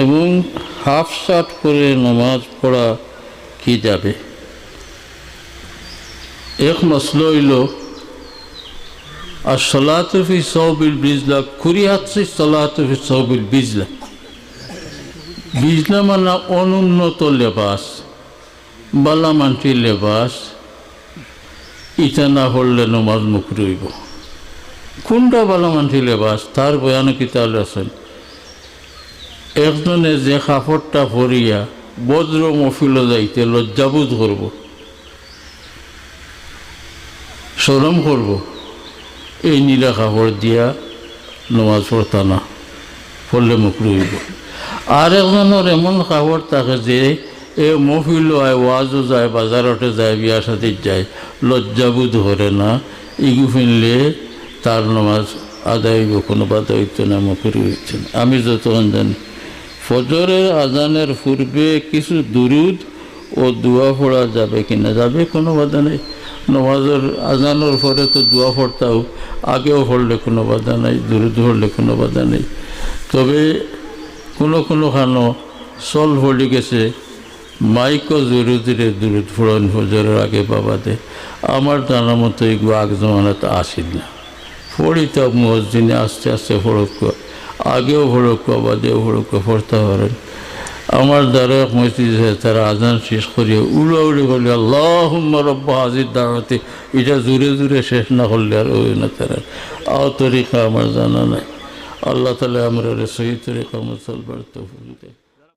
এবং half shirt করে নামাজ পড়া কি যাবে? এক মসলো হইল, আর সলাতফি সৌবিল বিজলা কুরিয়াত্রি সলাতফি সৌবিল বিজলা। বিজলা মানে অনুন্নত লেবাস বালামান্টি লেবাস, ইটা না হলে নমাজ মুখ রইব কোনটা বালামান্টি লেবাস? তার বয়ান কিতাল আছেন? একজনে যে কাপড়টা ভরিয়া বজ্র মফিল যাইতে লজ্জাবোধ করব। সরম করব। এই নীলা কাপড় দিয়া নমাজ পড়তা না, পড়লে মুখ রইব। আর একজনের এমন কাপড় থাকে যে এ মফিল হয় ওয়াজও যায়, বাজারতে যায়, বিয়া সাথে যায়, লজ্জাবোধ করে না। ইগু ফিনলে তার নমাজ আদায় হইব, কোনো বাধা হইতো না মুখের হইতো না। আমি যতক্ষণ জানি ফজরের আজানের পূর্বে কিছু দুরুদ ও দোয়া পড়া যাবে কিনা? যাবে কোনো বাধা নেই। নমাজের আজানোর পরে তো দোয়া পড়তাও, আগেও পড়লে কোনো বাধা নাই, দুরুদ পড়লে কোনো বাধা নেই। তবে কোনো কোনো খানো চল পড়ে গেছে মাইকও জোরে জোরে দূরত ফুরন ফজরের আগে বাবাতে। আমার জানার মতো এগুলো আগ জমানাতে আসিল না। পড়িত মসজিদে আস্তে আস্তে ফড়ক আগেও ফড়ক বাদেও ফড়ক পড়তে পারেন। আমার দ্বারা মসজিদ তারা আজান শেষ করিয়ে উড়া উড়ি করলে আল্লাহ রব্ব হাজির দাঁড়াতে এটা জুড়ে জুড়ে শেষ না করলে আর ওই না তারা। আও তরিকা আমার জানা নাই। আল্লাহ তালা আমরা সহি তরিকা মুসলবার তো